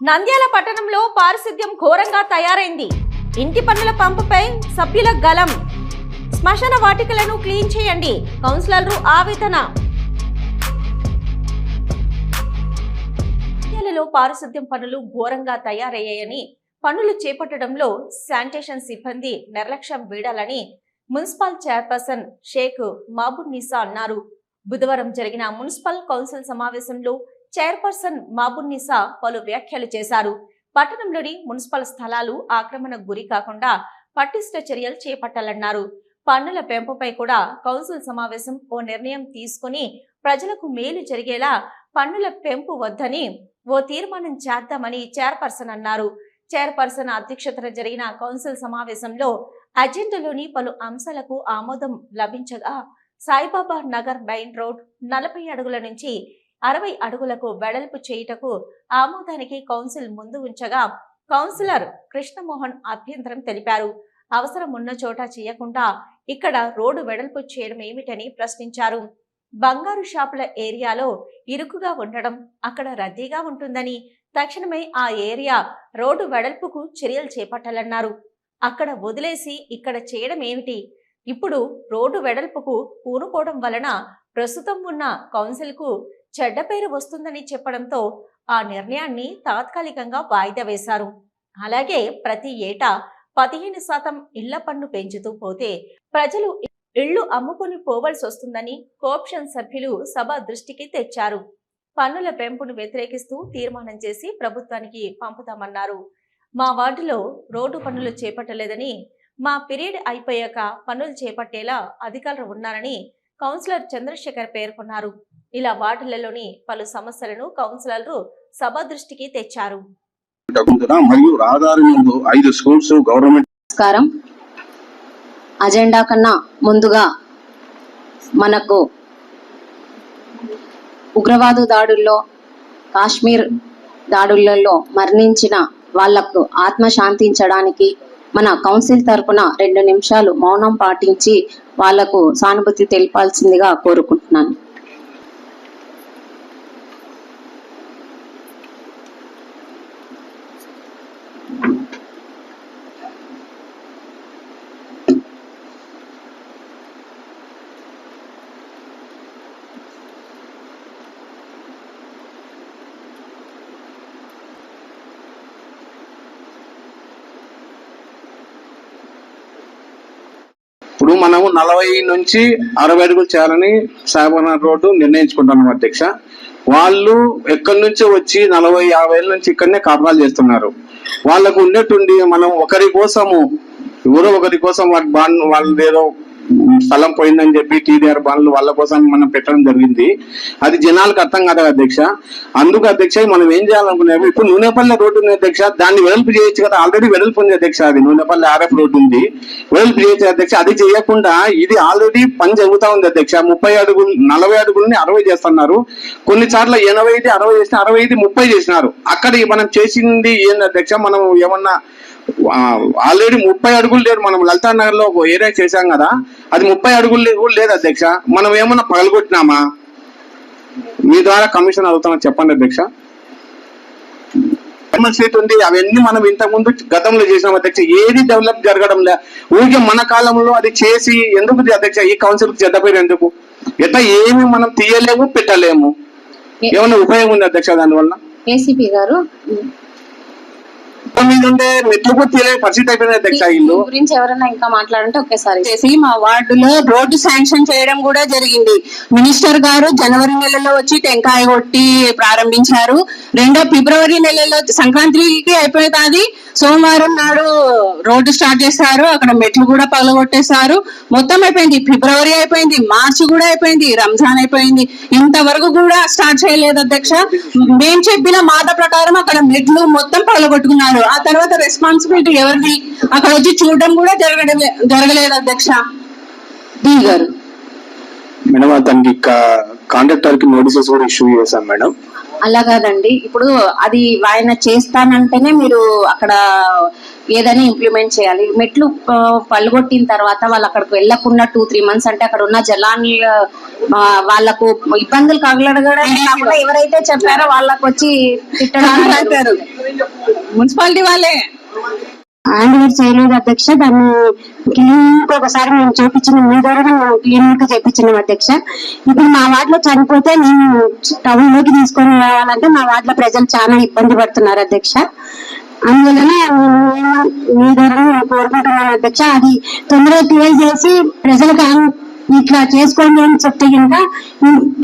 నంద్యాల పట్టణంలో పారిశుద్ధ్యం ఘోరంగా తయారైంది. ఇంటి పన్నుల పంపుపై సభ్యుల గలం శ్మశాన వాటికలను క్లీన్ చేయండి కౌన్సిలర్లు ఆవేదన. నంద్యాలలో పారిశుద్ధ్యం పనులు ఘోరంగా తయారయ్యాయని పనులు చేపట్టడంలో శానిటేషన్ సిబ్బంది నిర్లక్ష్యం వీడాలని మున్సిపల్ చైర్పర్సన్ షేక్ మాబున్ నిసా అన్నారు. బుధవారం జరిగిన మున్సిపల్ కౌన్సిల్ సమావేశంలో చైర్పర్సన్ మాబున్ నిసా పలు వ్యాఖ్యలు చేశారు. పట్టణంలోని మున్సిపల్ స్థలాలు ఆక్రమణ గురి కాకుండా పటిష్ట చర్యలు చేపట్టాలన్నారు. పన్నుల పెంపుపై కూడా కౌన్సిల్ సమావేశం ఓ నిర్ణయం తీసుకుని ప్రజలకు మేలు జరిగేలా పన్నుల పెంపు వద్దని ఓ తీర్మానం చేద్దామని చైర్పర్సన్ అన్నారు. చైర్పర్సన్ అధ్యక్షతన జరిగిన కౌన్సిల్ సమావేశంలో అజెండాలోని పలు అంశాలకు ఆమోదం లభించగా సాయిబాబా నగర్ మెయిన్ రోడ్ నలభై అడుగుల నుంచి అరవై అడుగులకు వెడల్పు చేయుటకు ఆమోదానికి కౌన్సిల్ ముందు ఉంచగా కౌన్సిలర్ కృష్ణమోహన్ అభ్యంతరం తెలిపారు. అవసరం ఉన్న చోట చేయకుండా ఇక్కడ రోడ్డు వెడల్పు చేయడం ఏమిటని ప్రశ్నించారు. బంగారు షాపుల ఏరియాలో ఇరుకుగా ఉండడం అక్కడ రద్దీగా ఉంటుందని తక్షణమే ఆ ఏరియా రోడ్డు వెడల్పుకు చర్యలు చేపట్టాలన్నారు. అక్కడ వదిలేసి ఇక్కడ చేయడం ఏమిటి? ఇప్పుడు రోడ్డు వెడల్పుకు పూనుకోవడం వలన ప్రస్తుతం ఉన్న కౌన్సిల్కు చెడ్డ పేరు వస్తుందని చెప్పడంతో ఆ నిర్ణయాన్ని తాత్కాలికంగా వాయిదా వేశారు. అలాగే ప్రతి ఏటా పదిహేను శాతం ఇళ్ళ పన్ను పెంచుతూ పోతే ప్రజలు ఇళ్ళు అమ్ముకొని పోవలసి వస్తుందని కోప్షన్ సభ్యులు సభ దృష్టికి తెచ్చారు. పన్నుల పెంపును వ్యతిరేకిస్తూ తీర్మానం చేసి ప్రభుత్వానికి పంపుతామన్నారు. మా వార్డులో రోడ్డు పనులు చేపట్టలేదని మా పీరియడ్ అయిపోయాక పనులు చేపట్టేలా అధికారులు ఉన్నారని కౌన్సిలర్ చంద్రశేఖర్ పేర్కొన్నారు. ఇలా వార్డులలోని పలు సమస్యలను కౌన్సిలర్లు సభ దృష్టికి తెచ్చారు. తగ్గుతున్న మరియు రహదారి ముందు ఐదు స్కూల్స్ గవర్నమెంట్ నమస్కారం. అజెండా కన్నా ముందుగా మనకు ఉగ్రవాద దాడుల్లో కాశ్మీర్ దాడులలో మరణించిన వాళ్ళకు ఆత్మ శాంతించడానికి మన కౌన్సిల్ తరపున రెండు నిమిషాలు మౌనం పాటించి వాళ్ళకు సానుభూతి తెలిపాల్సిందిగా కోరుకుంటున్నాను. మనము నలభై నుంచి అరవై అడుగులు చేయాలని సాయిబాబా రోడ్డు నిర్ణయించుకుంటున్నాం అధ్యక్ష వాళ్ళు ఎక్కడి నుంచో వచ్చి నలభై యాభై ఏళ్ళ నుంచి ఇక్కడనే కాపురాలు చేస్తున్నారు. వాళ్ళకు ఉన్నట్టుండి మనం ఒకరి కోసము ఎవరో ఒకరి కోసం వాళ్ళ బాండ్ ఏదో స్థలం పోయిందని చెప్పి టీడీఆర్ బాండ్లు వాళ్ళ కోసం మనం పెట్టడం జరిగింది. అది జనాలకు అర్థం కాదు అధ్యక్ష. అందుకు అధ్యక్ష మనం ఏం చేయాలనుకున్నాము? ఇప్పుడు నూనెపల్లె రోడ్డు ఉంది అధ్యక్ష. దాన్ని వెడల్పు చేయొచ్చు కదా. ఆల్రెడీ వెడల్పు ఉంది అధ్యక్ష అది. నూనెపల్లె ఆర్ఎఫ్ రోడ్డు ఉంది. వెడల్పు చేయొచ్చు అధ్యక్ష. అది చేయకుండా ఇది ఆల్రెడీ పని జరుగుతా ఉంది అధ్యక్ష. ముప్పై అడుగులు నలభై అడుగులని అరవై చేస్తున్నారు. కొన్ని ఎనభై ఐదు అరవై చేసిన అరవై ఐదు ముప్పై చేసినారు. అక్కడ మనం చేసింది ఏంది అధ్యక్ష? మనం ఏమన్నా ఆల్రెడీ ముప్పై అడుగులు లేదు. మనం లలితా నగర్లో ఒక ఏరియా చేశాం కదా. అది ముప్పై అడుగులు లే- కూడా లేదు అధ్యక్ష. మనం ఏమన్నా పగలగొట్టినామా? మీ ద్వారా కమిషన్ అవుతామని చెప్పండి అధ్యక్ష. సీట్ ఉంది. అవన్నీ మనం ఇంతకు ముందు గతంలో చేసినాం అధ్యక్ష. ఏది డెవలప్ జరగడం లే ఊరికే మన కాలంలో అది చేసి ఎందుకు అధ్యక్ష? ఈ కౌన్సిల్ చెడ్డ పేరు ఎందుకు? ఎట్లా ఏమి మనం తీయలేము పెట్టలేము? ఏమన్నా ఉపయోగం ఉంది అధ్యక్ష దానివల్ల? ఏసీపీ గారు మీద ఉండే మెట్లు తీయలేని పరిస్థితి అయిపోయింది అధ్యక్ష ఇల్లు? దీని గురించి ఎవరైనా ఇంకా మాట్లాడంటే ఒకేసారి. చేసి మా వార్డులో రోడ్డు శాంక్షన్ చేయడం కూడా జరిగింది. మినిస్టర్ గారు జనవరి నెలలో వచ్చి టెంకాయ కొట్టి ప్రారంభించారు. రెండో ఫిబ్రవరి నెలలో సంక్రాంతికి అయిపోతుంది సోమవారం నాడు రోడ్డు స్టార్ట్ చేశారు. అక్కడ మెట్లు కూడా పగలగొట్టేశారు. మొత్తం అయిపోయింది. ఫిబ్రవరి అయిపోయింది. మార్చి కూడా అయిపోయింది. రంజాన్ అయిపోయింది. ఇంతవరకు కూడా స్టార్ట్ చేయలేదు అధ్యక్ష. మేము చెప్పిన మాట ప్రకారం అక్కడ మెట్లు మొత్తం పగలగొట్టుకున్నారు. ఆ తర్వాత రెస్పాన్సిబిలిటీ ఎవరిది? అక్కడ వచ్చి చూడడం కూడా జరగడం జరగలేదు అధ్యక్ష. డి గారు. మేడం దానికి కాంట్రాక్టర్కి నోటీసెస్ కూడా ఇష్యూ చేశాం మేడం. అలా కాదండి. ఇప్పుడు అది ఆయన చేస్తానంటేనే మీరు అక్కడ ఏదైనా ఇంప్లిమెంట్ చేయాలి. మెట్లు ఆ, పళ్ళగొట్టిన తర్వాత వాళ్ళు అక్కడికి వెళ్ళకుండా టూ త్రీ మంత్స్ అంటే అక్కడ ఉన్న జలాన్ని వాళ్ళకు ఇబ్బందులు కాకుండా ఎవరైతే చెప్పారో వాళ్ళకి వచ్చి తిట్టడం మున్సిపాలిటీ వాళ్ళే. ఆంధ్రప్రదేశ్ చేయలేదు అధ్యక్ష దాన్ని క్లీనిక్ ఒకసారి మేము చేపించిన మీ ద్వారా మేము క్లీనిక్ చేపించినాం అధ్యక్ష. ఇప్పుడు మా వార్డులో చనిపోతే నేను టౌన్లోకి తీసుకొని రావాలంటే మా వార్డులో ప్రజలు చాలా ఇబ్బంది పడుతున్నారు అధ్యక్ష. అందువలన మేము మీ ద్వారా కోరుకుంటున్నాను అధ్యక్ష అది తొందరగా క్లియర్ చేసి ప్రజలకు ఇట్లా చేసుకోండి అని చెప్తే కనుక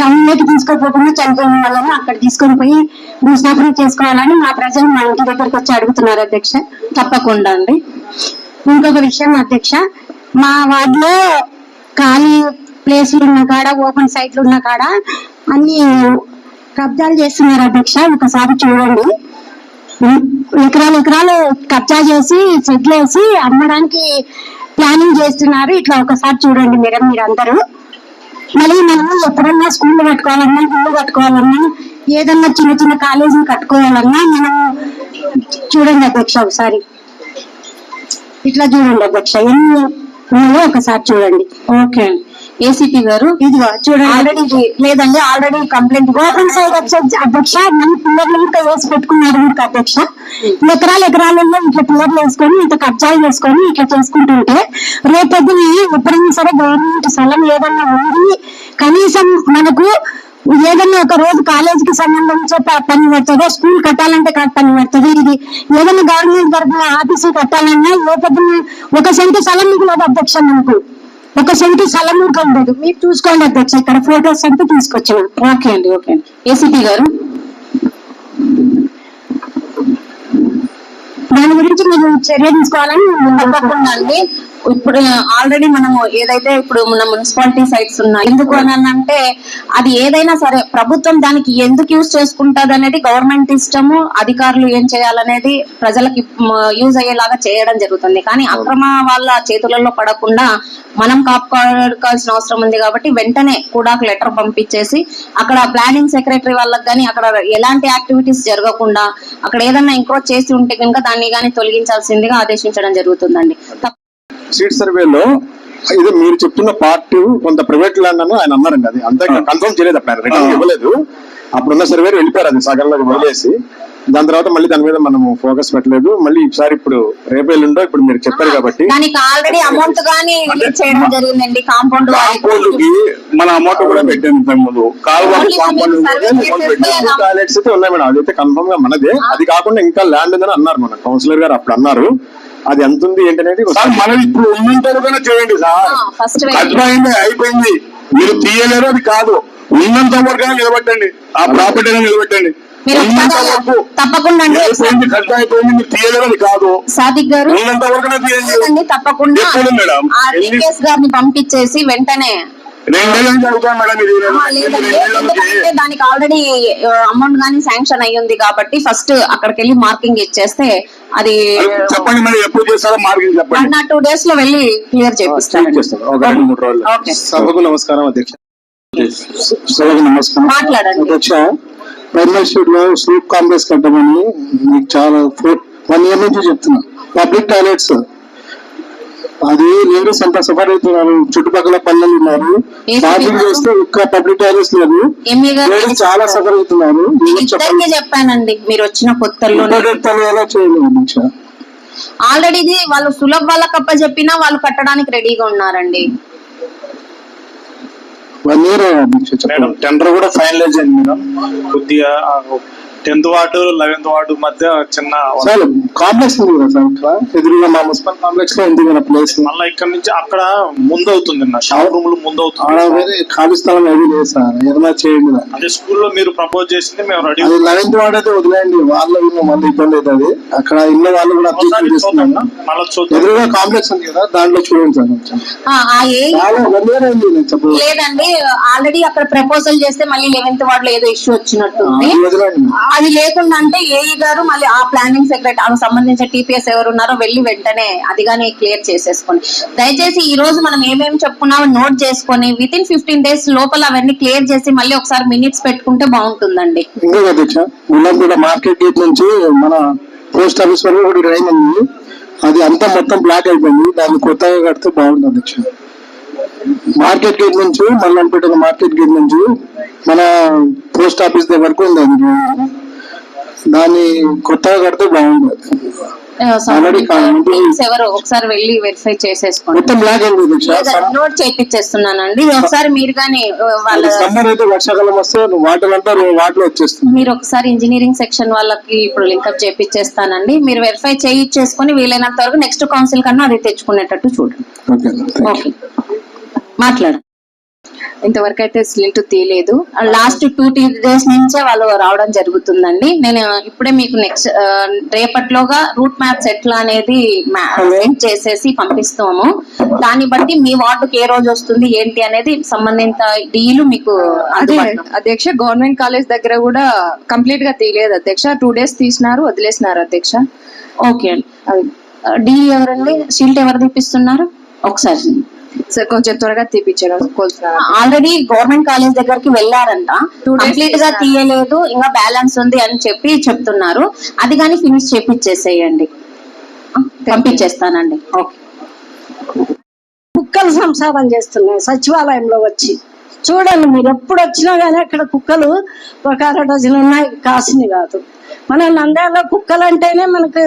టౌన్లోకి తీసుకోపోకుండా చనిపోయిన వాళ్ళని అక్కడ తీసుకొని పోయి భూస్థాపన చేసుకోవాలని మా ప్రజలు మా ఇంటి దగ్గరకు వచ్చి అడుగుతున్నారు అధ్యక్ష. తప్పకుండా అండి. ఇంకొక విషయం అధ్యక్ష మా వార్డులో ఖాళీ ప్లేస్లు ఉన్న కాడ ఓపెన్ సైట్లు ఉన్న కాడ అన్ని కబ్జాలు చేస్తున్నారు అధ్యక్ష. ఒకసారి చూడండి. ఎకరాలు ఎకరాలు కబ్జా చేసి షెడ్లు వేసి అమ్మడానికి ప్లానింగ్ చేస్తున్నారు. ఇట్లా ఒకసారి చూడండి మేడం మీరందరూ. మళ్ళీ మనము ఎప్పుడన్నా స్కూల్ కట్టుకోవాలన్నా ఇల్లు కట్టుకోవాలన్నా ఏదన్నా చిన్న చిన్న కాలేజీని కట్టుకోవాలన్నా మనం చూడండి అధ్యక్ష ఒకసారి. ఇట్లా చూడండి అధ్యక్ష. ఎన్ని ఒకసారి చూడండి. ఓకే. ఏసీపీ గారు? ఇదిగో చూడండి ఆల్రెడీ లేదండి ఆల్రెడీ కంప్లైంట్. ఓపెన్ సైడ్ అధ్యక్ష. అధ్యక్ష నన్ను పిల్లర్లు ఇంకా వేసి పెట్టుకున్నారు ఇంకా అధ్యక్ష. ఎకరాలు ఎకరాలలో ఇట్లా పిల్లర్లు వేసుకొని ఇంత కబ్జాలు చేసుకొని ఇట్లా చేసుకుంటుంటే రేపొద్దున ఎప్పుడైనా సరే గవర్నమెంట్ స్థలం ఏదన్నా ఉంది కనీసం మనకు ఏదన్నా ఒక రోజు కాలేజీకి సంబంధించే పని పడుతుందో? స్కూల్ కట్టాలంటే పని పడుతుంది. ఇది ఏదైనా గవర్నమెంట్ తరఫున ఆఫీసు కట్టాలన్నా ఏ ఒక సెంటు స్థలం మిగిలేదు అధ్యక్ష మనకు. ఒక సెంటు స్థలం ఉండదు. మీరు చూసుకోండి అధ్యక్ష ఇక్కడ ఫోటోస్ అంతా తీసుకొచ్చాను. ఓకే అండి ఓకే అండి. ఏసీపీ గారు? దాని గురించి మీరు చర్య తీసుకోవాలని తప్పకుండా అండి. ఇప్పుడు ఆల్రెడీ మనము ఏదైతే ఇప్పుడు మన మున్సిపాలిటీ సైట్స్ ఉన్నాయి ఎందుకు అని అంటే అది ఏదైనా సరే ప్రభుత్వం దానికి ఎందుకు యూజ్ చేసుకుంటది అనేది గవర్నమెంట్ ఇష్టము అధికారులు ఏం చేయాలనేది ప్రజలకి యూజ్ అయ్యేలాగా చేయడం జరుగుతుంది. కానీ అక్రమ వాళ్ళ చేతులలో పడకుండా మనం కాపాడుకోవాల్సిన అవసరం ఉంది కాబట్టి వెంటనే కూడా లెటర్ పంపించేసి అక్కడ ప్లానింగ్ సెక్రటరీ వాళ్ళకి కానీ అక్కడ ఎలాంటి యాక్టివిటీస్ జరగకుండా అక్కడ ఏదైనా ఎంక్రోచ్ చేసి ఉంటే కనుక దాన్ని కానీ తొలగించాల్సిందిగా ఆదేశించడం జరుగుతుందండి. సీట్ సర్వేలో ఇది మీరు చెప్తున్న పార్ట్ కొంత ప్రైవేట్ ల్యాండ్ అని ఆయన అన్నారండి అది. అంతా కన్ఫర్మ్ చేయలేదు అప్పుడు ఆయన. రిటర్న్ ఇవ్వలేదు. అప్పుడున్న సర్వే వెళ్ళిపోయారు అది సగంలోకి వదిలేసి. దాని తర్వాత మళ్ళీ దాని మీద మనము ఫోకస్ పెట్టలేదు. మళ్ళీ ఈసారి ఇప్పుడు రేపు ఎల్లుండో ఇప్పుడు మీరు చెప్పారు కాబట్టి దానికి ఆల్రెడీ అమౌంట్ గానీ రిలీజ్ చేయడం జరిగిందండి. కాంపౌండ్ కాంపౌండ్కి మన అమౌంట్ కూడా పెట్టాను ఇంతకు ముందు. కాలువ Only కాంపౌండ్ service చేసేస్తే టాయిలెట్స్ అయితే ఉన్నాయి మేడం. అదైతే కన్ఫర్మ్గా మనదే. అది కాకుండా ఇంకా ల్యాండ్ ఉందని అన్నారు మన కౌన్సిలర్ గారు అప్పుడు అన్నారు. అది ఎంత ఉంది ఏంటనేది సార్ మనం ఇప్పుడు ఉన్నంత వరకునే చేయండి సార్. ఫస్ట్ అయిపోయింది అయిపోయింది. మీరు తీయలేరు అది కాదు. ఉన్నంత వరకు నిలబెట్టండి. ఆ ప్రాపర్టీ నిలబెట్టండి. తప్పకుండా సాదిక్ గారు ఉన్నంత వరకునే తీయండి లేదండి, తప్పకుండా. ఎప్పుడు మేడం? ఆ ఎన్ని డిపిఎస్ గారిని పంపించేసి వెంటనే లేదండి. దానికి ఆల్రెడీ అమౌంట్ గానీ శాంక్షన్ అయ్యింది కాబట్టి ఫస్ట్ అక్కడికి వెళ్ళి మార్కింగ్ ఇచ్చేస్తే అది చెప్పండి మరి ఎప్పుడు చేస్తారో మార్కింగ్ చెప్పండి. ఆర్ టూ డేస్లో వెళ్ళి క్లియర్ చేపిస్తాను. సభకు నమస్కారం అధ్యక్ష. సభకు నమస్కారం. మాట్లాడండి. అధ్యక్ష ప్రైమరీ స్ట్రీట్లో స్లీప్ కాంప్లెక్స్ కట్టమని మీకు చాలా వన్ ఇయర్ నుంచి చెప్తున్నా. పబ్లిక్ టాయిలెట్స్ అది లేడీస్ అంతా సఫర్ అవుతున్నారు చుట్టుపక్కల పల్లెలు ఉన్నారు. షాపింగ్ చేస్తే ఒక్క పబ్లిక్ టాయిలెట్స్ లేదు. లేడీస్ చాలా సఫర్ అవుతున్నారు చెప్పానండి మీరు వచ్చిన ఎలా చేయలేదు ఆల్రెడీ ఇది వాళ్ళు సులభ్ వాళ్ళకి అప్ప చెప్పినా వాళ్ళు కట్టడానికి రెడీగా ఉన్నారండి. వన్ ఇయర్ అధ్యక్ష మేడం చెప్పండి టెండర్ కూడా ఫైనలైజ్ అయింది మేడం. కొద్దిగా టెన్త్ వార్డు లెవెన్త్ వార్డు మధ్య చిన్న కాంప్లెక్స్ ఉంది కదా సార్? ఇక్కడ ఎదురుగా మా మున్సిపల్ కాంప్లెక్స్లో ఉంది కదా ప్లేస్. మళ్ళీ ఇక్కడ నుంచి అక్కడ ముందు అవుతుంది నా షాప్ రూమ్లో ముందు అవుతుంది వేరే ఖాళీ స్థలం ఏది లేదు సార్. ఏదైనా చేయండి. అదే స్కూల్లో మీరు ప్రపోజ్ చేసింది మేము రెడీ అది లెవెన్త్ వార్డ్ అయితే వదిలేయండి. వాళ్ళు మళ్ళీ ఇబ్బంది అవుతుంది అక్కడ ఇన్న వాళ్ళు కూడా అబ్జెక్షన్ చేస్తున్నాను మళ్ళీ చూద్దాం. ఎదురుగా కాంప్లెక్స్ ఉంది కదా దాంట్లో చూడండి సార్ చాలా వన్ ఇయర్ అయింది నేను లేదండి ఆల్రెడీ అక్కడ ప్రపోజల్ చేస్తే మళ్ళీ లెవెన్త్ వార్డ్లో ఏదో ఇష్యూ వచ్చినట్టు అది లేకుండా అంటే ఏఈ గారు మళ్ళీ ఆ ప్లానింగ్ సెక్రటరీ సంబంధించిన టీపీఎస్ ఎవరు ఉన్నారో వెళ్ళి వెంటనే అది కానీ క్లియర్ చేసేసుకోండి. దయచేసి ఈ రోజు మనం ఏమేమి చెప్పుకున్నామో నోట్ చేసుకొని విత్ ఇన్ ఫిఫ్టీన్ డేస్ లోపల అవన్నీ క్లియర్ చేసి మళ్ళీ ఒకసారి మినిట్స్ పెట్టుకుంటే బాగుంటుందండి. మార్కెట్ గేట్ నుంచి మన పోస్ట్ ఆఫీస్ వరకు ఒకటి రైన్ ఉంది. అది అంతా మొత్తం బ్లాక్ అయిపోయింది. దాన్ని కొత్తగా కడితే బాగుంటుంది అధ్యక్ష మార్కెట్ గేట్ నుంచి మల్లంపేట మార్కెట్ గేట్ నుంచి మన పోస్ట్ ఆఫీస్ దగ్గరకు ఉంది అది. దాన్ని కొత్తగా కడితే. టీమ్స్ ఎవరు ఒకసారి వెళ్ళి వెరిఫై చేసేసుకోండి. నోట్ చేయించేస్తున్నానండి ఒకసారి మీరు కానీ వాళ్ళ సమ్మర్ అయితే వర్షాకాలం వస్తే వాటర్ అంతా వాటర్ వచ్చేస్తుంది. మీరు ఒకసారి ఇంజనీరింగ్ సెక్షన్ వాళ్ళకి ఇప్పుడు లింకప్ చేపించేస్తానండి మీరు వెరిఫై చేయించేసుకొని వీలైనంత వరకు నెక్స్ట్ కౌన్సిల్ కన్నా అది తెచ్చుకునేటట్టు చూడండి. ఓకే థ్యాంక్ యూ ఓకే మాట్లాడు. ఇంతవరకు అయితే సిలిండర్ తీయలేదు. లాస్ట్ టూ టీ డేస్ నుంచే వాళ్ళు రావడం జరుగుతుందండి. నేను ఇప్పుడే మీకు నెక్స్ట్ రేపట్లోగా రూట్ మ్యాప్స్ ఎట్లా అనేది సెండ్ చేసేసి పంపిస్తాము. దాన్ని బట్టి మీ వార్డుకి ఏ రోజు వస్తుంది ఏంటి అనేది సంబంధిత డీలు మీకు అదే అధ్యక్ష గవర్నమెంట్ కాలేజ్ దగ్గర కూడా కంప్లీట్గా తీయలేదు అధ్యక్ష. టూ డేస్ తీసినారు వదిలేసినారు అధ్యక్ష. ఓకే అండి. డీ ఎవరండి? షీల్డ్ ఎవరు తీపిస్తున్నారు? ఒకసారి సార్ కొంచెం త్వరగా తీపిచ్చారు ఆల్రెడీ గవర్నమెంట్ కాలేజ్ దగ్గరికి వెళ్ళారంట. కంప్లీట్గా. తీయలేదు ఇంకా బ్యాలెన్స్ ఉంది అని చెప్పి చెప్తున్నారు. అది కానీ ఫినిష్ చేపించేసేయండి పంపించేస్తానండి. ఓకే. కుక్కలు సంసారం చేస్తున్నాయి సచివాలయంలో వచ్చి. చూడండి మీరు ఎప్పుడు వచ్చినా కానీ అక్కడ కుక్కలు ఒక అర డజన్ ఉన్నాయి కాసిని కాదు. మన నంద్యాల కుక్కలు అంటేనే మనకు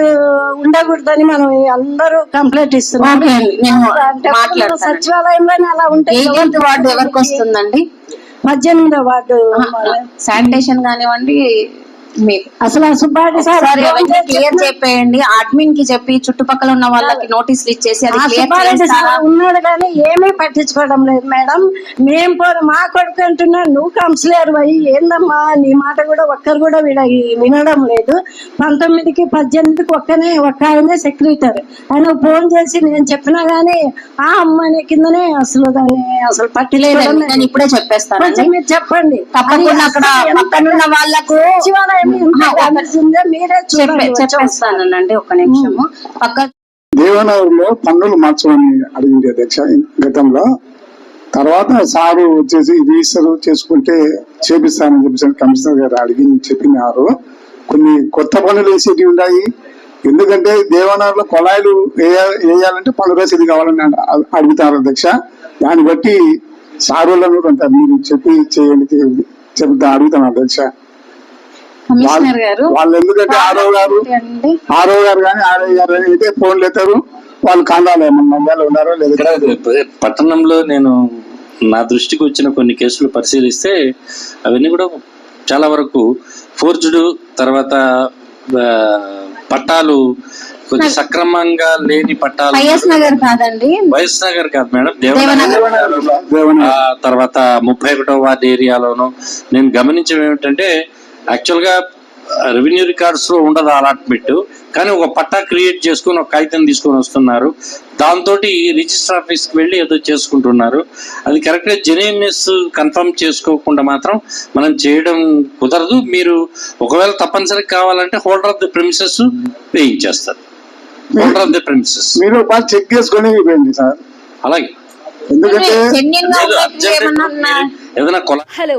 ఉండకూడదని మనం అందరూ కంప్లైంట్ ఇస్తున్నాం. సచివాలయంలోనే అలా ఉంటాయి వార్డు ఎవరికి వస్తుందండి? పద్దెనిమిదో వార్డు శానిటేషన్ కానివ్వండి అసలు సుబ్బారెడ్డి సార్ క్లియర్ చెప్పేయండి. అడ్మిన్కి చెప్పి చుట్టుపక్కల ఉన్న వాళ్ళకి నోటీసులు ఇచ్చేసి అది క్లియర్ ఉన్నాడు కానీ ఏమీ పట్టించుకోవడం లేదు మేడం. మేం పోను మా కొడుకు అంటున్నా నువ్వు కౌన్సిలర్ అయ్యి ఏందమ్మా? నీ మాట కూడా ఒక్కరు కూడా వీడ వినడం లేదు. పంతొమ్మిదికి పద్దెనిమిదికి ఒక్కనే ఒక్క ఆయనే సెక్రటరీ ఆయన ఫోన్ చేసి నేను చెప్పినా గానీ ఆ అమ్మని కిందనే అసలు దాన్ని అసలు లేదండి నేను ఇప్పుడే చెప్పేస్తానండి. కొంచెం మీరు చెప్పండి. తప్పకుండా అక్కడ పక్కనున్న వాళ్ళకు చెప్పేస్తానండి ఒక నిమిషము. పక్క దేవనగర్లో పన్నులు మార్చమని అడిగింది అధ్యక్ష గతంలో. తర్వాత సారు వచ్చేసి రిజిస్టర్ చేసుకుంటే చేపిస్తానని చెప్పేసి కమిషనర్ గారు అడిగి చెప్పినారు. కొన్ని కొత్త పనులు వేసేవి ఉన్నాయి. ఎందుకంటే దేవనగర్లో కొలాయిలు వేయ- వేయాలంటే పన్ను రసీదు కావాలని అడ- అడుగుతారు అధ్యక్ష. దాన్ని బట్టి సారులను కొంత మీరు చెప్పి చేయండి చెప్తా అడుగుతాను అధ్యక్ష. కమిషనర్ గారు వాళ్ళు ఎందుకంటే ఆరో గారు ఆరో గారు కానీ ఆర్ఐ గారు అయితే ఫోన్లు ఎత్తారు వాళ్ళు కాండాలు ఏమన్నా ఉన్నారో లేదా? పట్టణంలో నేను నా దృష్టికి వచ్చిన కొన్ని కేసులు పరిశీలిస్తే అవన్నీ కూడా చాలా వరకు ఫోర్జ్డ్ తర్వాత పట్టాలు కొంచెం సక్రమంగా లేని పట్టాలు వైఎస్ నగర్ కాదండి. వైఎస్ నగర్ కాదు మేడం దేవనగర్. తర్వాత ముప్పై ఒకటో వార్డు ఏరియాలోను నేను గమనించడం ఏమిటంటే యాక్చువల్గా రెవెన్యూ రికార్డ్స్లో ఉండదు అలాట్మెంట్ కానీ ఒక పట్టా క్రియేట్ చేసుకుని ఒక కాగితం తీసుకొని వస్తున్నారు. దాంతో రిజిస్టర్ ఆఫీస్కి వెళ్ళి ఏదో చేసుకుంటున్నారు. అది కరెక్ట్గా జెన్యున్నెస్ కన్ఫర్మ్ చేసుకోకుండా మాత్రం మనం చేయడం కుదరదు. మీరు ఒకవేళ తప్పనిసరి కావాలంటే హోల్డర్ ఆఫ్ ది ప్రిమిసెస్ వేయించేస్తారు. హోల్డర్ ఆఫ్ ది ప్రిమిసెస్ మీరు బాగా చెక్ చేసుకొని సార్. అలాగే. ఎందుకంటే హలో